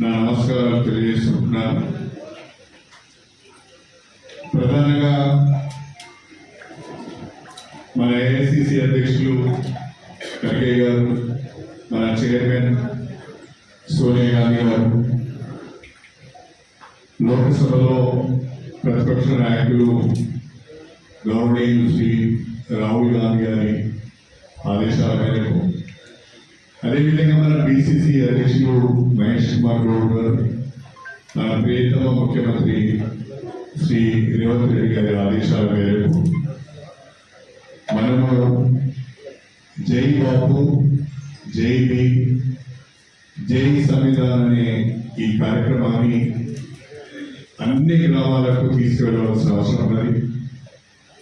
నా నమస్కారాలు తెలియజేసుకుంటున్నాను. ప్రధానంగా మన ఏఐసిసి అధ్యక్షులు ఖర్గే గారు మన చైర్మన్ సోనియా గాంధీ గారు లోక్సభలో ప్రతిపక్ష నాయకులు గౌరవనీయులు శ్రీ రాహుల్ గాంధీ గారి ఆదేశాల మేరకు అదేవిధంగా మన బీసీసీ అధ్యక్షులు మహేష్ కుమార్ గౌడ్ గారు మన ప్రియతమ ముఖ్యమంత్రి శ్రీ రేవంత్ రెడ్డి గారి ఆదేశాల మేరకు మనము జై బాబు జై బి జై సంవిధాన్ అనే ఈ కార్యక్రమాన్ని అన్ని గ్రామాలకు తీసుకెళ్ళవలసిన అవసరం ఉన్నది.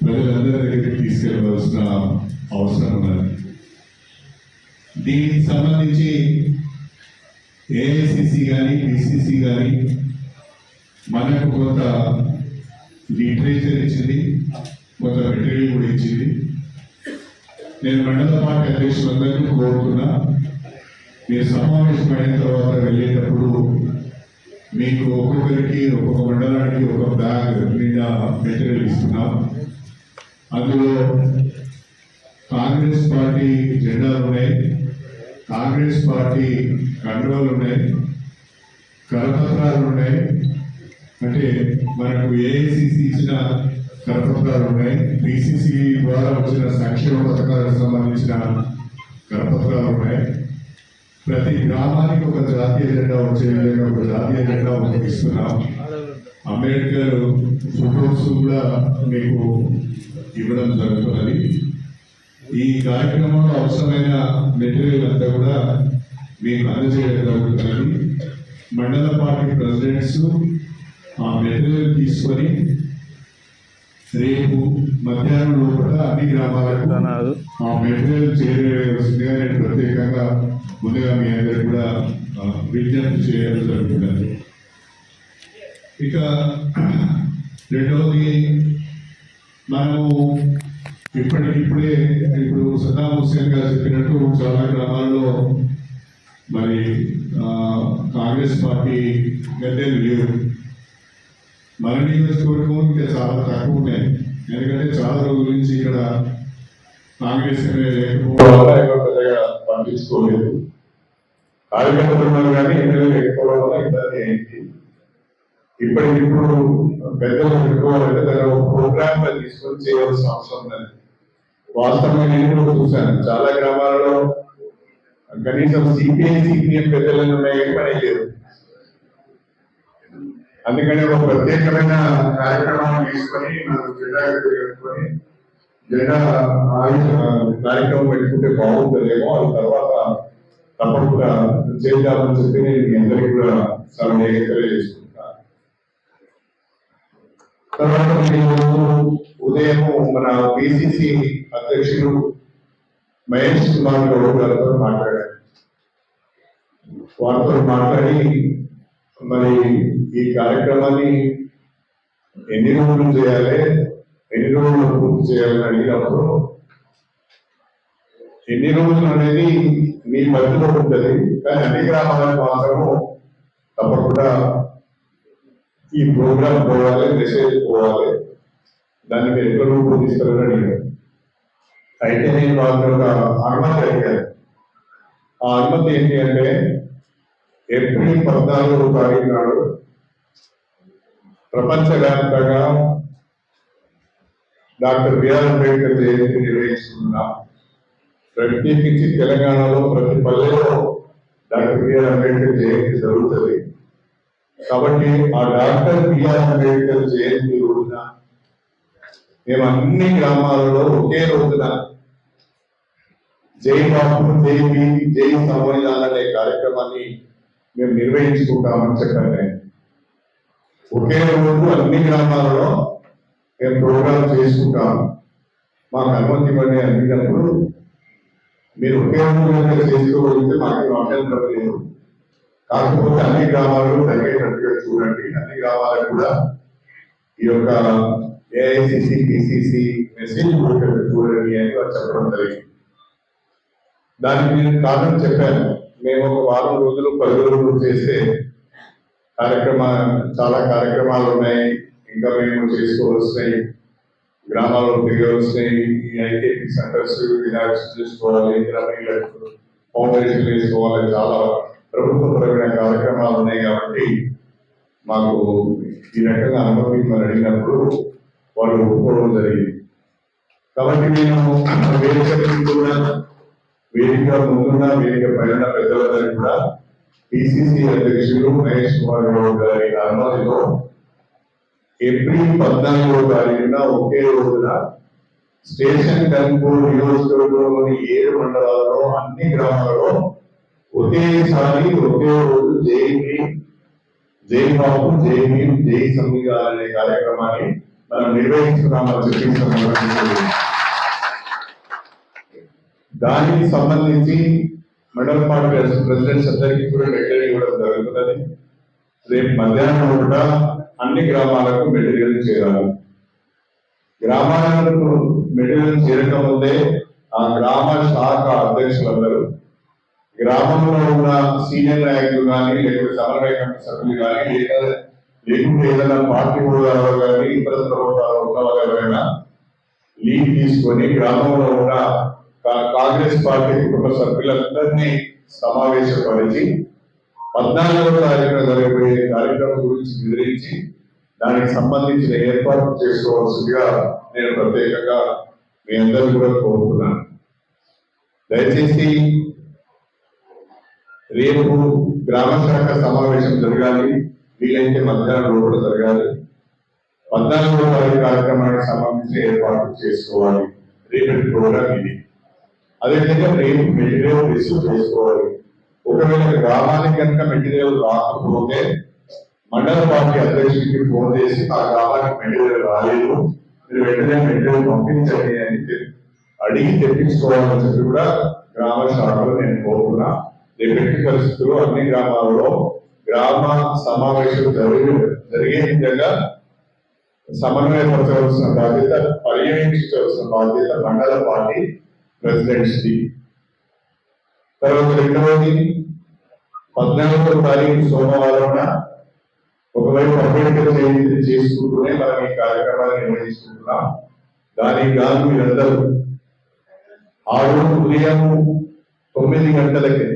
ప్రజలందరి దగ్గరికి తీసుకెళ్ళవలసిన అవసరం ఉన్నది. దీనికి సంబంధించి ఏఐసిసి కానీ పిసిసి కానీ మనకు కొంత లిటరేచర్ ఇచ్చింది కొంత మెటీరియల్ కూడా ఇచ్చింది. నేను మండల పార్టీ అధ్యక్షులందరికీ కోరుతున్నా మీరు సమావేశమైన తర్వాత వెళ్ళేటప్పుడు మీకు ఒక్కొక్కరికి ఒక్కొక్క మండలానికి ఒక బ్యాగ్ నిండా మెటీరియల్ ఇస్తున్నాం. అందులో కాంగ్రెస్ పార్టీ జెండాలు ఉన్నాయి. కాంగ్రెస్ పార్టీ కండువాలు ఉన్నాయి కరపత్రాలు ఉన్నాయి. అంటే మనకు ఏఐసిసి ఇచ్చిన కరపత్రాలు ఉన్నాయి. బీసీసీ ద్వారా వచ్చిన సంక్షేమ పథకాలకు సంబంధించిన కరపత్రాలు ఉన్నాయి. ప్రతి గ్రామానికి ఒక జాతీయ జెండా వచ్చే విధంగా ఒక జాతీయ జెండా ఒకటి ఇస్తున్నాం అంబేద్కర్ ఫోటోస్ కూడా మీకు ఇవ్వడం జరుగుతున్నది. ఈ కార్యక్రమంలో అవసరమైన మెటీరియల్ అంతా కూడా మీకు అందజేయడం జరుగుతున్నది మండల పార్టీ ప్రెసిడెంట్స్ ఆ మెటీరియల్ తీసుకొని రేపు మధ్యాహ్నం లోపల అన్ని గ్రామాలకు ఆ మెటీరియల్ చేరవలసిందిగా నేను ప్రత్యేకంగా ముందుగా మీ అందరికి కూడా విజ్ఞప్తి చేయడం జరుగుతున్నది ఇక రెండవది మనము ఇప్పటికిప్పుడే ఇప్పుడు సద్దాం హుస్సేన్ గారు చెప్పినట్టు చాలా గ్రామాల్లో మరి కాంగ్రెస్ పార్టీ గద్దెలు లేవు. మన నియోజకవర్గం ఇంకా చాలా తక్కువ ఉన్నాయి. ఎందుకంటే చాలా రోజుల నుంచి ఇక్కడ కాంగ్రెస్ అనేది పెద్దగా పట్టించుకోలేదు. కార్యకర్తలు కానీ ఎమ్మెల్యే లేకపోవడం వల్ల ఇబ్బంది అయింది. ఇప్పటికిప్పుడు పెద్దలు పెట్టుకోవాలంటే దాని ఒక ప్రోగ్రామ్ తీసుకొని చేయవలసిన అవసరం ఉన్నది వాస్తవంగా నేను కూడా చూశాను. చాలా గ్రామాలలో కనీసం సిపిఐ సిపిఎం పెద్దలను ఉన్నాయి పని లేదు. అందుకని ఒక ప్రత్యేకమైన కార్యక్రమం తీసుకొని మనం జెండా పెట్టుకొని జెండా కార్యక్రమం పెట్టుకుంటే బాగుంటుందేమో అది తర్వాత తప్పకుండా చేద్దామని చెప్పి నేను అందరికీ కూడా సలహా తెలియజేస్తున్నాను. తర్వాత మీరు ఉదయం మన పిసిసి అధ్యక్షుడు మహేష్ కుమార్ గౌడ్ గారితో మాట్లాడారు వారితో మాట్లాడి మరి ఈ కార్యక్రమాన్ని ఎన్ని రోజులు చేయాలి ఎన్ని రోజులు పూర్తి చేయాలని అడిగినప్పుడు ఎన్ని రోజులు అనేది మీ మధ్యలో ఉంటుంది కానీ అన్ని గ్రామాలకు మాత్రము తప్పకుండా ఈ ప్రోగ్రామ్ పోవాలి మెసేజ్ పోవాలి. దాన్ని మీరు ఎక్కడ రూపొందిస్తారని అడిగారు. అయితే నేను వాళ్ళకి ఒక అనుమతి అడిగాను. ఆ అనుమతి ఏంటి అంటే ఏప్రిల్ పద్నాలుగో తారీఖు నాడు ప్రపంచవ్యాప్తంగా డాక్టర్ బిఆర్ అంబేద్కర్ జయంతి నిర్వహిస్తున్నాం ప్రత్యేకించి తెలంగాణలో ప్రతి పల్లెలో డాక్టర్ బిఆర్ అంబేద్కర్ జయంతి జరుగుతుంది. కాబట్టి ఆ డాక్టర్ బిఆర్ అంబేద్కర్ జయంతి రోజున మేము అన్ని గ్రామాలలో ఒకే రోజున జై బాబు జై భీమ్ జై సంవిధాన్ అనే కార్యక్రమాన్ని మేము నిర్వహించుకుంటామని చెప్పాను నేను ఒకే రోజు అన్ని గ్రామాలలో మేము ప్రోగ్రామ్ చేసుకుంటాం. మాకు అనుమతి ఇవ్వండి అడిగినప్పుడు మీరు ఒకే రోజు చేసుకోగలిగితే మాకు అభ్యంతరం లేదు. కాకపోతే అన్ని గ్రామాలు తగ్గేటట్టుగా చూడండి. అన్ని గ్రామాలకు కూడా ఈ యొక్క ఏఐసిసి పిసిసి మెసేజ్ చూడండి అని వారు చెప్పడం జరిగింది. దానికి నేను కారణం చెప్పాను. మేము ఒక వారం రోజులు పది రోజులు చేస్తే కార్యక్రమ చాలా కార్యక్రమాలు ఉన్నాయి. ఇంకా మేము చేసుకోవాల్సినవి గ్రామాల్లో తిరగవలసినవి ఈ ఐకేపీ సెంటర్స్ ఇనాక్షన్ చేసుకోవాలి గ్రామీణులకు ఫౌండేషన్ వేసుకోవాలి చాలా ప్రభుత్వపరమైన కార్యక్రమాలు ఉన్నాయి కాబట్టి మాకు ఈ రకంగా అనుమతి అడిగినప్పుడు వాళ్ళు ఒప్పుకోవడం జరిగింది. కాబట్టి నేను వేదిక కూడా వేదిక ముందున్న వేదిక పైన పెద్దలందరికీ కూడా పిసిసి అధ్యక్షులు మహేష్ కుమార్ గౌడ్ గారి అనుమతిలో ఏప్రిల్ పద్నాలుగో తారీఖున ఒకే రోజున స్టేషన్ కన్పూర్ నియోజకవర్గంలోని ఏడు మండలాల్లో అన్ని గ్రామాలలో ఒకేసారి ఒకే రోజు జై జై బాబు జై భీమ్ జై సంవిధ అనే కార్యక్రమాన్ని మనం నిర్వహిస్తున్నామని చెప్పి దానికి సంబంధించి మండల పార్టీ ప్రెసిడెంట్స్ అందరికీ కూడా మెటీరియల్ ఇవ్వడం జరుగుతుంది రేపు మధ్యాహ్నం కూడా అన్ని గ్రామాలకు మెటీరియల్ చేరాలి. గ్రామాలకు మెటీరియల్ చేరకముందే ఆ గ్రామ శాఖ అధ్యక్షులందరూ గ్రామంలో ఉన్న సీనియర్ నాయకులు కానీ లేకపోతే సమన్వయ కమిటీ సభ్యులు కానీ లేదా లేకుంటే ఏదైనా పార్టీ హోదాలో కానీ ఇతర హోదాలో ఉన్న వాళ్ళైనా లీడ్ తీసుకొని గ్రామంలో ఉన్న కాంగ్రెస్ పార్టీ కుటుంబ సభ్యులందరినీ సమావేశపరిచి పద్నాలుగవ తారీఖున జరగబోయే కార్యక్రమం గురించి వివరించి దానికి సంబంధించిన ఏర్పాటు చేసుకోవాల్సిందిగా నేను ప్రత్యేకంగా మీ అందరూ కూడా కోరుతున్నాను. దయచేసి రేపు గ్రామ శాఖ సమావేశం జరగాలి. వీలైతే మధ్యాహ్నం లోపల జరగాలి. పద్నాలుగో తారీఖు కార్యక్రమానికి సంబంధించి ఏర్పాటు చేసుకోవాలి. రేపటి ప్రోగ్రామ్ ఇది. అదేవిధంగా రేపు మెటీరియల్ రిసీవ్ చేసుకోవాలి. ఒకవేళ గ్రామానికి కనుక మెటీరియల్ రాకపోతే మండల పార్టీ అధ్యక్షుడికి ఫోన్ చేసి ఆ గ్రామానికి మెటీరియల్ రాలేదు. మీరు వెంటనే మెటీరియల్ పంపించండి అని అడిగి తెప్పించుకోవాలని చెప్పి కూడా గ్రామ శాఖలో నేను కోరుకున్నాను రేపటి పరిస్థితుల్లో అన్ని గ్రామాలలో గ్రామ సమావేశం జరిగే జరిగే విధంగా సమన్వయపరచవలసిన బాధ్యత పర్యవేక్షించవలసిన బాధ్యత మండల పార్టీ ప్రెసిడెంట్స్ తర్వాత రెండవది పద్నాలుగో తారీఖు సోమవారం ఒకవైపు అంబేద్కర్ జయంతి చేసుకుంటూనే మనం ఈ కార్యక్రమాన్ని నిర్వహిస్తున్నాం దానికి గాను మీరందరూ ఆరు ఉదయం తొమ్మిది గంటలకే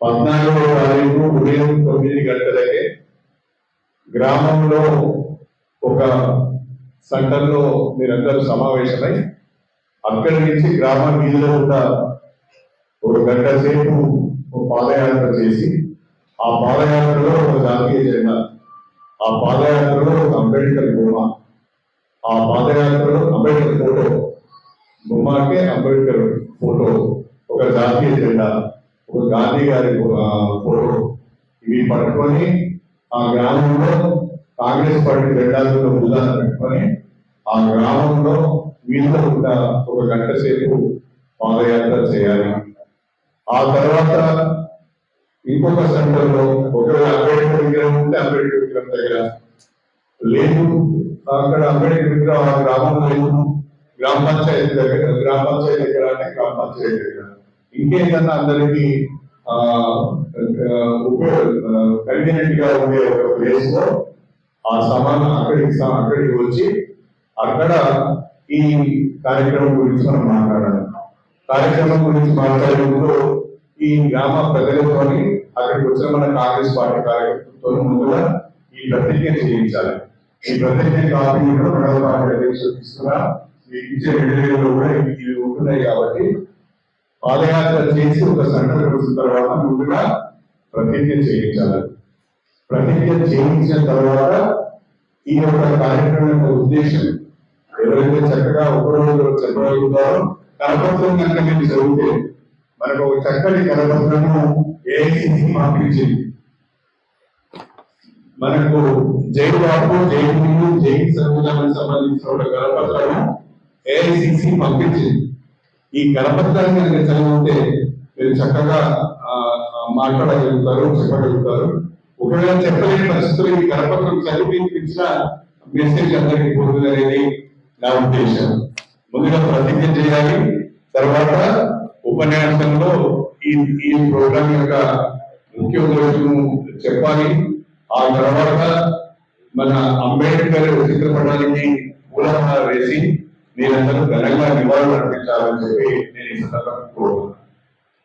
పద్నాలుగవ తారీఖు ఉదయం తొమ్మిది గంటలకే గ్రామంలో ఒక సెంటర్లో మీరందరూ సమావేశమై అక్కడి నుంచి గ్రామ వీధిలో కూడా ఒక గంట సేపు పాదయాత్ర చేసి ఆ పాదయాత్రలో ఒక జాతీయ జెండా ఆ పాదయాత్రలో ఒక అంబేద్కర్ బొమ్మ ఆ పాదయాత్రలో అంబేద్కర్ ఫోటో బొమ్మకే అంబేద్కర్ ఫోటో ఒక జాతీయ జెండా. ఇప్పుడు గాంధీ గారి ఫోటో ఇవి పట్టుకొని ఆ గ్రామంలో కాంగ్రెస్ పార్టీ జెండాలతో భుజాన పెట్టుకొని ఆ గ్రామంలో వీధిలో ఉన్న ఒక గంట సేపు పాదయాత్ర చేయాలి. ఆ తర్వాత ఇంకొక సెంటర్లో ఒకవేళ అంబేద్కర్ విగ్రహం ఉంటే అంబేద్కర్ విగ్రహం దగ్గర. లేదు అక్కడ అంబేద్కర్ విగ్రహం ఆ గ్రామంలో లేదు. గ్రామ పంచాయతీ దగ్గర గ్రామ పంచాయతీ దగ్గర అంటే గ్రామ పంచాయతీ దగ్గర. ఇంకేదన్నా అందరికీ ఆ కన్వీనియంట్గా ఉండే ఒక ప్లేస్లో ఆ సమానం అక్కడికి అక్కడికి వచ్చి అక్కడ ఈ కార్యక్రమం గురించి మనం మాట్లాడాలి. కార్యక్రమం గురించి మాట్లాడేందుకు ఈ గ్రామ ప్రజలతోని అక్కడికి వచ్చిన మన కాంగ్రెస్ పార్టీ కార్యకర్తలతో ముందుగా ఈ ప్రతిజ్ఞ చేయించాలి. ఈ ప్రతిజ్ఞ కాపీ కూడా మండల పార్టీ అధ్యక్షులు తీసుకున్నా మీకు ఇచ్చే మెటీరియల్ కూడా ఇవి ఇవి ఉంటున్నాయి కాబట్టి పాదయాత్ర చేసి ఒక సంఘటన వచ్చిన తర్వాత ముందుగా ప్రతిజ్ఞ చేయించాలి. ప్రతిజ్ఞ చేయించిన తర్వాత ఈ యొక్క కార్యక్రమం యొక్క ఉద్దేశం ఎవరైతే చక్కగా ఒక చెప్పగలుగుతారో కలపత్రం కనుక మీకు చదివితే మనకు ఒక చక్కటి కలపత్రము ఏఐసిసి పంపించింది మనకు జై బాబు జై భీము జై సంవిధానానికి సంబంధించిన ఒక కలపత్రము ఏఐసిసి పంపించింది ఈ కరపత్రాన్ని కనుక చదివితే మీరు చక్కగా మాట్లాడగలుగుతారు చెప్పగలుగుతారు. ఒకవేళ చెప్పలేని పరిస్థితులు ఈ కరపత్రం చదివించిన మెసేజ్ అందరికీ పోతుంది అనేది నా ఉద్దేశం. ముందుగా ప్రతిజ్ఞ చేయాలి. తర్వాత ఉపన్యాసంలో ఈ ఈ ప్రోగ్రామ్ యొక్క ముఖ్య ఉద్దేశం చెప్పాలి. ఆ తర్వాత మన అంబేద్కర్ చిత్రపటానికి పూలమాల వేసి మీరందరూ ఘనంగా నివాళులు అర్పించాలని చెప్పి నేను ఈ సందర్భంగా కోరుతున్నాను.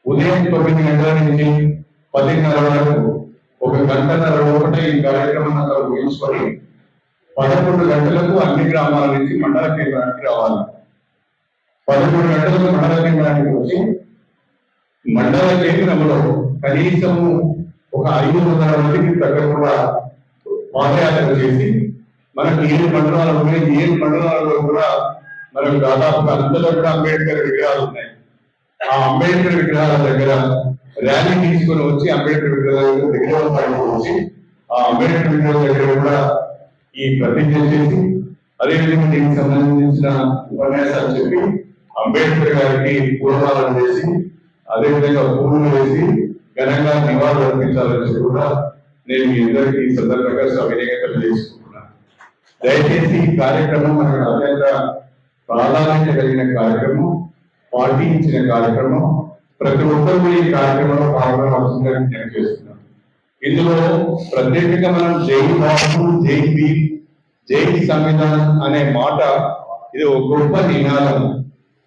ఉదయం తొమ్మిది గంటల నుంచి పదిన్నర వరకు ఒక గంటన్నర ఒకటే ఈ కార్యక్రమం ఊహించుకొని పదకొండు గంటలకు అన్ని గ్రామాల నుంచి మండల కేంద్రానికి రావాలి. పదకొండు గంటలకు మండల కేంద్రానికి వచ్చి మండల కేంద్రంలో కనీసము ఒక ఐదు వందల మందికి తగ్గకుండా పాదయాత్ర చేసి మనకు ఏడు మండలాలు ఉన్నాయి ఏడు మండలాల్లో కూడా మనం దాదాపుగా అందులో కూడా అంబేద్కర్ విగ్రహాలు ఉన్నాయి. ఆ అంబేద్కర్ విగ్రహాల దగ్గర ర్యాలీ తీసుకుని వచ్చి అంబేద్కర్ విగ్రహాల దగ్గర వచ్చి ఆ అంబేద్కర్ విగ్రహాల దగ్గర కూడా ఈ ప్రతిజ్ఞ చేసి అదేవిధంగా దీనికి సంబంధించిన ఉపన్యాసాలు చెప్పి అంబేద్కర్ గారికి పూర్వాలను చేసి అదేవిధంగా పూలు వేసి ఘనంగా నివాళులు అర్పించాలని కూడా నేను మీ అందరికీ సందర్భంగా సవినయంగా తెలియజేసుకుంటున్నాను. దయచేసి ఈ కార్యక్రమం మనకు అత్యంత ప్రాధాన్యత కలిగిన కార్యక్రమం పార్టీ ఇచ్చిన కార్యక్రమం ప్రతి ఒక్కరు ఈ కార్యక్రమంలో పాల్గొన అవసరం నేను చేస్తున్నాను. ఇందులో ప్రత్యేకంగా మనం జై బాబు జై భీమ్ జై సంవిధానం అనే మాట ఇది ఒక గొప్ప నినాదం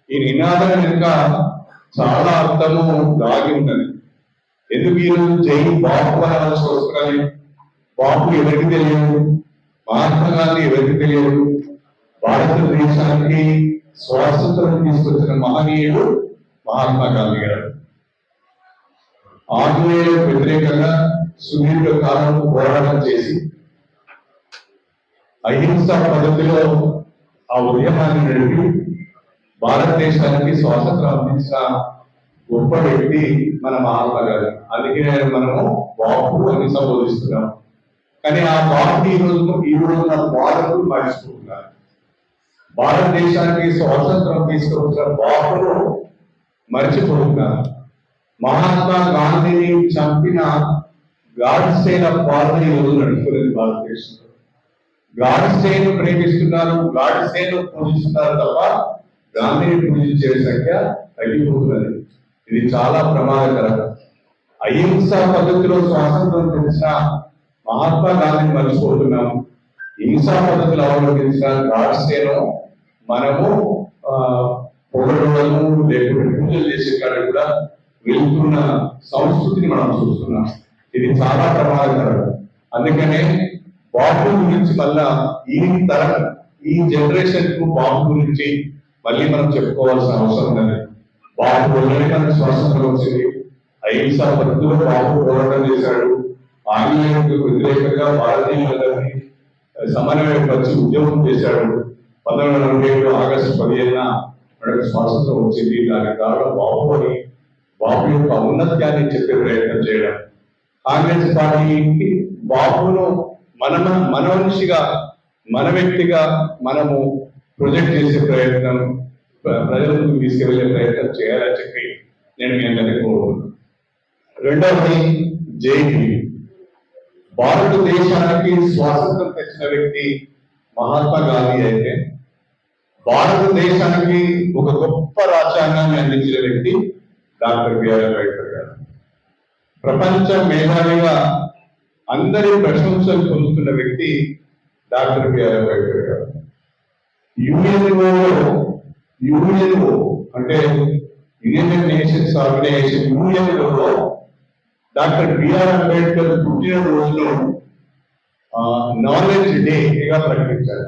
ఈ నినాదం వెనుక చాలా అర్థము దాగి ఉన్నది. ఎందుకు ఈరోజు జై బాబు అనాల్సిన వస్తున్నది బాబు ఎవరికి తెలియదు? మహాత్మా గాంధీ ఎవరికి తెలియదు? భారతదేశానికి స్వాతంత్రం తీసుకొచ్చిన మహనీయుడు మహాత్మా గాంధీ గారు. ఆంగ్లేయులకు వ్యతిరేకంగా సుదీర్ఘ కాలం పోరాటం చేసి అహింసా పద్ధతిలో ఆ ఉద్యమాన్ని నడిపి భారతదేశానికి స్వాతంత్రం అందించిన గొప్ప వ్యక్తి మన మహాత్మా గారు. అందుకే మనము బాపు అని సంబోధిస్తున్నాం. కానీ ఆ బాపు ఈ రోజు ఈ రోజు భారతులు మర్చిపోతున్నారు భారతదేశానికి స్వాతంత్రం తీసుకొచ్చిన బాపును మర్చిపోతున్నారు మహాత్మా గాంధీని చంపిన గాడ్సేన పాలన ఈరోజు రోజు భారతదేశంలో. గాడ్స్టైన్ ప్రేమిస్తున్నారు గాడ్స్టైన్ పూజిస్తున్నారు తప్ప గాంధీని పూజించే సంఖ్య తగ్గిపోతున్నది. ఇది చాలా ప్రమాదకరం. అహింస పద్ధతిలో స్వాతంత్రం తెలిసిన మహాత్మా గాంధీని మర్చిపోతున్నాం. హింసా పద్ధతులు అవలంబించిన గాడ్సేను మనము ఆ, లేకుంటే పూజలు చేసే కాడ కూడా వెళ్తున్న సంస్కృతిని మనం చూస్తున్నాం. ఇది చాలా ప్రమాదకరం. అందుకనే బాబు గురించి మళ్ళా ఈ తరం ఈ జనరేషన్కు బాబు గురించి మళ్ళీ మనం చెప్పుకోవాల్సిన అవసరం లేదు బాబు వల్లనే మనకు స్వాతంత్రం వచ్చింది. అహింస పద్ధతిలో బాబు పోరాటం చేశాడు. ఆంగ్లేయులకు వ్యతిరేకంగా భారతీయులందరినీ సమన్వయపరిచి ఉద్యోగం చేశాడు. పంతొమ్మిది వందల నలభై ఏడు ఆగస్టు పదిహేనున మనకు స్వాతంత్రం వచ్చింది. దానికి కారణం బాబు అని బాబు యొక్క ఔన్నత్యాన్ని చెప్పే ప్రయత్నం చేయడం. కాంగ్రెస్ పార్టీకి బాబును మన మన మనిషిగా మన వ్యక్తిగా మనము ప్రొజెక్ట్ చేసే ప్రయత్నం ప్ర- తీసుకెళ్ళే ప్రయత్నం చేయాలని చెప్పి నేను మీ అందరికీ కోరుకుంటున్నాను. రెండవది జై భారతదేశానికి స్వాతంత్రం తెచ్చిన వ్యక్తి మహాత్మా గాంధీ అయితే భారతదేశానికి ఒక గొప్ప రాజ్యాంగాన్ని అందించిన వ్యక్తి డాక్టర్ బిఆర్ అంబేద్కర్ గారు. ప్రపంచ మేధావిగా అందరి ప్రశంసలు పొందుతున్న వ్యక్తి డాక్టర్ బిఆర్ అంబేద్కర్ గారు. యుఎన్ఓ యుఎన్ఓ అంటే United Nations organisation UNO doctor BR Ambedkar పుట్టిన రోజును నాలెడ్జ్ డేగా ప్రకటించారు.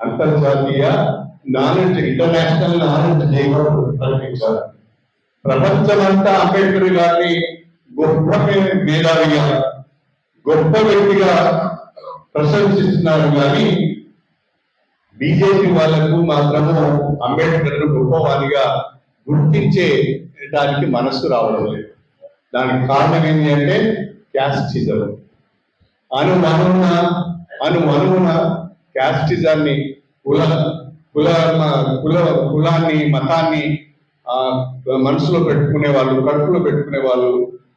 అంతర్జాతీయ నాలెడ్జ్ ఇంటర్నేషనల్ నాలెడ్జ్ డేగా ప్రపంచమంతా అంబేద్కర్ గారిని గొప్ప మేధావిగా గొప్ప వ్యక్తిగా ప్రశంసిస్తున్నారు కానీ బీజేపీ వాళ్ళకు మాత్రము అంబేద్కర్ గొప్పవాదిగా గుర్తించే దానికి మనస్సు రావడం లేదు. దానికి కారణం ఏంటి అంటే క్యాస్టిజం. అను అనున అను అనున క్యాస్టిజాన్ని కుల కుల కుల కులాన్ని మతాన్ని మనసులో పెట్టుకునే వాళ్ళు కడుపులో పెట్టుకునే వాళ్ళు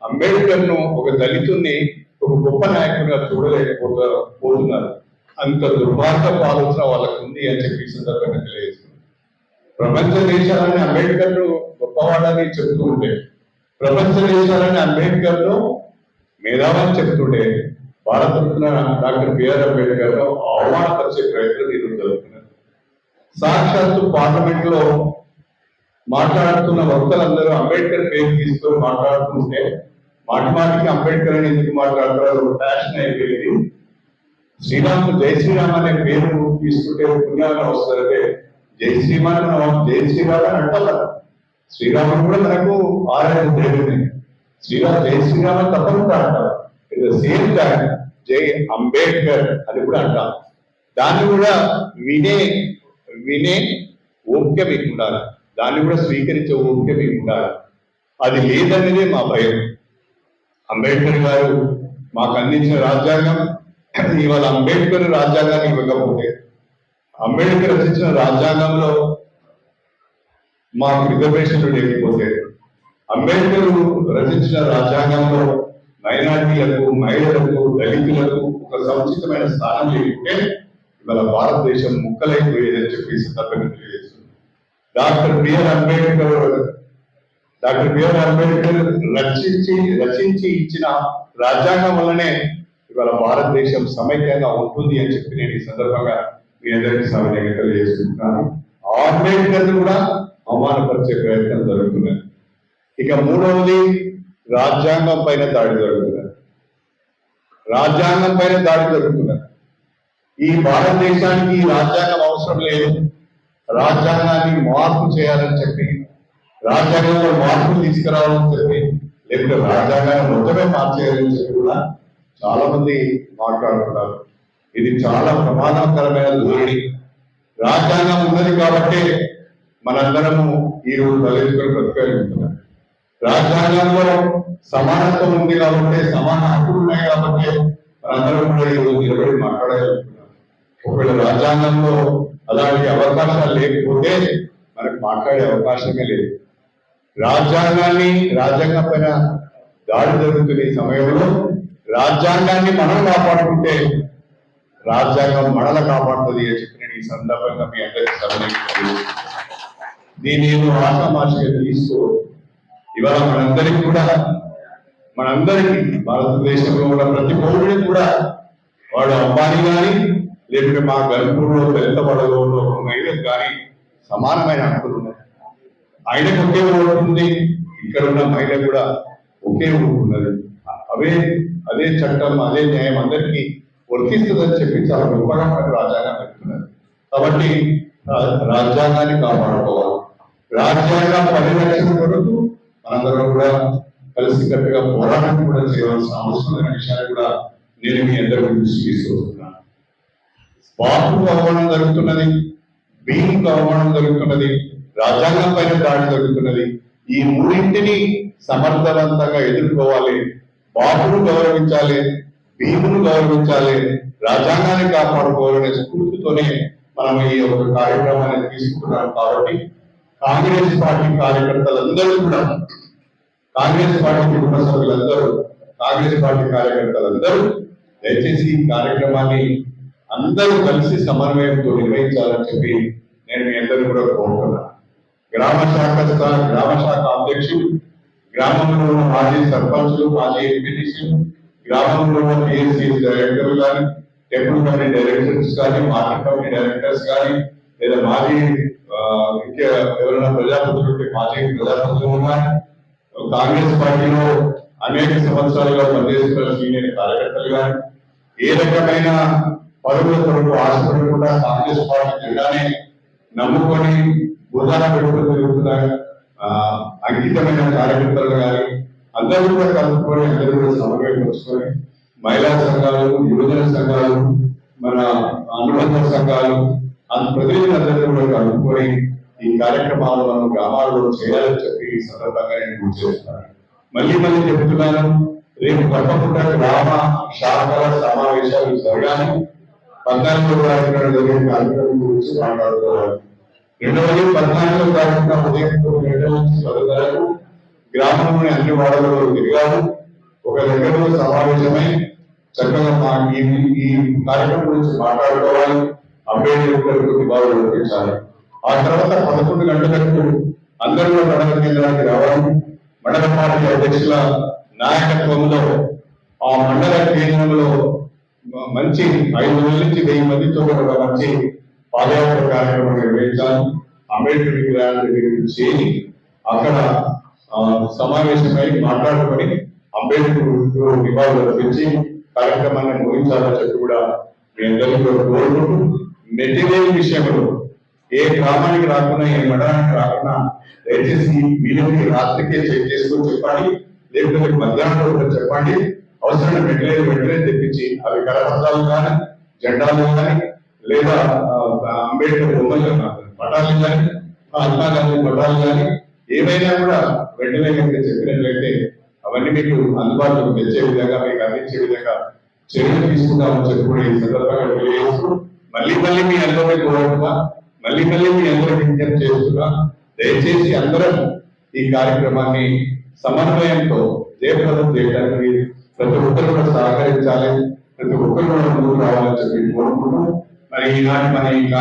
అంబేద్కర్ను ఒక దళితుణ్ణి ఒక గొప్ప నాయకుడిగా చూడలేకపోతా పోతున్నారు. అంత దుర్మార్గపు ఆలోచన వాళ్ళకు ఉంది అని చెప్పి సందర్భంగా తెలియజేస్తున్నాను ప్రపంచ దేశాలని అంబేద్కర్ను గొప్పవాడని చెప్తూ ఉంటే ప్రపంచ దేశాలని అంబేద్కర్ను మేధావని చెప్తుండే భారతరత్న డాక్టర్ బిఆర్ అంబేద్కర్లో అవమానపరిచే ప్రయత్నం ఈరోజు సాక్షాత్తు పార్లమెంట్లో మాట్లాడుతున్న వక్తలందరూ అంబేద్కర్ పేరు తీసుకొని మాట్లాడుతుంటే మాటి మాటికి అంబేద్కర్ అని ఎందుకు మాట్లాడతారు ఫ్యాషన్ అయిపోయింది. శ్రీరామ్ జై శ్రీరామ్ అనే పేరు తీసుకుంటే పుణ్యాలను వస్తారంటే జై శ్రీమాన్ జై శ్రీరామ్ అని అంటారు కదా. శ్రీరాముడు కూడా మనకు ఆరాధన దేవుని శ్రీరామ్ జై శ్రీరామ్ అని తప్పకుండా అంటారు. ఇట్ సేమ్ టైం జై అంబేద్కర్ అని కూడా అంటారు. దాన్ని కూడా వినే వినే ఓపిక మీకు ఉండాలి దాన్ని కూడా స్వీకరించే ఓపిక మీకు ఉండాలి అది లేదన్నదే మా భయం. అంబేద్కర్ గారు మాకు అందించిన రాజ్యాంగం ఇవాళ అంబేద్కర్ రాజ్యాంగాన్ని ఇవ్వకపోతే అంబేద్కర్ రచించిన రాజ్యాంగంలో మాకు రిజర్వేషన్లు లేకపోతే అంబేద్కర్ రచించిన రాజ్యాంగంలో మైనార్టీలకు మహిళలకు దళితులకు ఒక సముచితమైన స్థానం లేకుంటే ఇవాళ భారతదేశం ముక్కలైపోయేదని చెప్పి సందర్భంగా తెలియజేస్తుంది doctor BR Ambedkar doctor BR Ambedkar రచించి రచించి ఇచ్చిన రాజ్యాంగం వల్లనే ఇవాళ భారతదేశం సమైక్యంగా ఉంటుంది అని చెప్పి నేను ఈ సందర్భంగా మీ అందరికీ సమయంగా తెలియజేస్తున్నాను. అంబేద్కర్ కూడా అవమానపరిచే ప్రయత్నం జరుగుతున్నది. ఇక మూడవది రాజ్యాంగం పైన దాడి జరుగుతున్నది. రాజ్యాంగం పైన దాడి జరుగుతున్నది. ఈ భారతదేశానికి రాజ్యాంగం అవసరం లేదు. రాజ్యాంగాన్ని మార్పు చేయాలని చెప్పి రాజ్యాంగంలో మార్పులు తీసుకురావాలని చెప్పి లేకపోతే రాజ్యాంగాన్ని మొత్తమే మార్చేయాలని చెప్పి కూడా చాలా మంది మాట్లాడుతున్నారు. ఇది చాలా ప్రమాదకరమైన ధోరణి. రాజ్యాంగం ఉన్నది కాబట్టి మనందరము ఈ రోజు దళితులు బ్రతకగలుగుతున్నాం రాజ్యాంగంలో సమానత్వం ఉంది కాబట్టి సమాన హక్కులు ఉన్నాయి కాబట్టి మనందరం కూడా ఈ రోజు నిలబడి మాట్లాడగలుగుతున్నాం ఒకవేళ రాజ్యాంగంలో అలాంటి అవకాశాలు లేకపోతే మనకు మాట్లాడే అవకాశమే లేదు. రాజ్యాంగాన్ని రాజ్యాంగం పైన దాడి జరుగుతున్న ఈ సమయంలో రాజ్యాంగాన్ని మనం కాపాడుకుంటే రాజ్యాంగం మనల కాపాడుతుంది అని చెప్పి నేను ఈ సందర్భంగా మీ అందరికీ సభలో దీన్ని నేను ఆశామాషిగా తీసుకో ఇవాళ మనందరికీ కూడా మనందరికీ భారతదేశంలో ఉన్న ప్రతి పౌరుడికి కూడా వాడు అంబానీ కానీ లేకుంటే మా గర్భంలో దళితపడలో ఉన్న ఒక మహిళకు కానీ సమానమైన హక్కులు ఉన్నాయి. ఆయనకు ఒకే ఓటు ఉంది ఇక్కడ ఉన్న మహిళ కూడా ఒకే ఓటు ఉన్నది. అవే అదే చట్టం అదే న్యాయం అందరికీ వర్తిస్తుందని చెప్పి చాలా గొప్పగా మనకు రాజ్యాంగం పెడుతున్నారు కాబట్టి రాజ్యాంగాన్ని కాపాడుకోవాలి. రాజ్యాంగం పరిరక్షణ కొరకు మనందరం కూడా కలిసికట్టుగా పోరాటం కూడా చేయవలసిన అవసరం అనే విషయాన్ని కూడా నేను మీ అందరికీ తీసుకొస్తున్నాను. బాబుకు అవమానం జరుగుతున్నది భీముకు అవమానం జరుగుతున్నది రాజ్యాంగం పైన దాడి జరుగుతున్నది. ఈ మూడింటిని సమర్థవంతంగా ఎదుర్కోవాలి బాపును గౌరవించాలి భీమును గౌరవించాలి రాజ్యాంగాన్ని కాపాడుకోవాలనే స్ఫూర్తితోనే మనం ఈ యొక్క కార్యక్రమాన్ని తీసుకుంటున్నాం కాబట్టి కాంగ్రెస్ పార్టీ కార్యకర్తలందరూ కూడా కాంగ్రెస్ పార్టీ కుటుంబ సభ్యులందరూ కాంగ్రెస్ పార్టీ కార్యకర్తలందరూ దయచేసి ఈ కార్యక్రమాన్ని అందరూ కలిసి సమన్వయంతో నిర్వహించాలని చెప్పి నేను మీ అందరూ కూడా కోరుతున్నాను. గ్రామ శాఖ గ్రామ శాఖ అధ్యక్షులు గ్రామంలో ఉన్న మాజీ సర్పంచులు మాజీ ఎంపీటీసీలు గ్రామంలో ఉన్న పిఎస్సీ డైరెక్టర్లు కానీ టెంపుల్ కమిటీ డైరెక్టర్స్ కానీ మార్కెట్ కమిటీ డైరెక్టర్స్ కానీ లేదా మాజీ ఇంకా ఎవరైనా ప్రజాప్రతినిధులు మాజీ ప్రజాప్రతినిధులు ఉన్నారు కాంగ్రెస్ పార్టీలో అనేక సంవత్సరాలుగా పనిచేస్తున్న సీనియర్ కార్యకర్తలు కానీ ఏ రకమైన పరుగుల కొరకు ఆశపడకుండా కాంగ్రెస్ పార్టీ జెండానే నమ్ముకొని ఉదాహరణ పెట్టుకుని తిరుగుతున్న ఆ, అంకితమైన కార్యకర్తలు కానీ అందరూ కూడా కలుపుకొని అందరూ కూడా సమన్వయం వచ్చుకొని మహిళా సంఘాలు యువజన సంఘాలు మన అనుబంధ సంఘాలు ఆ ప్రతినిధులందరూ కూడా కలుపుకొని ఈ కార్యక్రమాలు మనం గ్రామాల్లో చేయాలని చెప్పి ఈ సందర్భంగా నేను గుర్తు చేస్తున్నాను. మళ్ళీ మళ్ళీ చెప్తున్నాను రేపు తప్పకుండా గ్రామ శాఖల సమావేశాలు జరగాలి. పద్నాలుగు తారీఖున జరిగే కార్యక్రమం గురించి మాట్లాడుతున్నారు. రెండవది పద్నాలుగో తారీఖున ఉదయం తొమ్మిది గంటల నుంచి గ్రామంలోని అన్ని వాడలలో తిరిగాము. ఒక దగ్గరలో సమావేశమై చక్కగా మా ఈ ఈ కార్యక్రమం గురించి మాట్లాడుకోవాలి. అంబేద్కర్ నివాళులు అర్పించాలి. ఆ తర్వాత పదకొండు గంటలకు అందరూ మండల కేంద్రానికి రావడం మండల పార్టీ అధ్యక్షుల నాయకత్వంలో ఆ మండల కేంద్రంలో మంచి ఐదు వేల నుంచి వెయ్యి మందితో కూడా మంచి పాదయాత్ర కార్యక్రమం నిర్వహించాలి అంబేద్కర్ విగ్రహాల దగ్గరికి చేరి అక్కడ ఆ, సమావేశమై మాట్లాడుకొని అంబేద్కర్ నివాళులు అర్పించి కార్యక్రమాన్ని ముగించాలని చెప్పి కూడా మీ అందరికీ కోరుకుంటూ మెటీరియల్ విషయంలో ఏ గ్రామానికి రాకుండా ఏ మండలానికి రాకుండా దయచేసి వీళ్ళకి రాత్రికే చెక్ చేసుకొని చెప్పండి. లేకపోతే మధ్యాహ్నం చెప్పండి. అవసరమైన మెటీరియల్ వెంటనే తెప్పించి అవి కరపత్రాలు కానీ జెండాలు కానీ లేదా అంబేద్కర్ బొమ్మలు పటాలు కానీ మహాత్మా గాంధీ పటాలు కానీ ఏమైనా కూడా వెంటనే కనుక చెప్పినట్లయితే అవన్నీ మీకు అందుబాటులోకి తెచ్చే విధంగా మీకు అందించే విధంగా చర్యలు తీసుకుంటామని చెప్పి కూడా ఈ సందర్భంగా తెలియజేస్తూ మళ్ళీ మళ్ళీ మీ అందరినీ కోరుతున్నా మళ్ళీ మళ్ళీ మీ అందరికీ విజ్ఞప్తి చేస్తున్నా. దయచేసి అందరం ఈ కార్యక్రమాన్ని సమన్వయంతో జయప్రదం చేయడానికి ప్రతి ఒక్కరు కూడా సహకరించాలి ప్రతి ఒక్కరు కూడా ముందుకు రావాలని చెప్పి కోరుకుంటూ మరి ఈనాటి మన ఈ కార్య-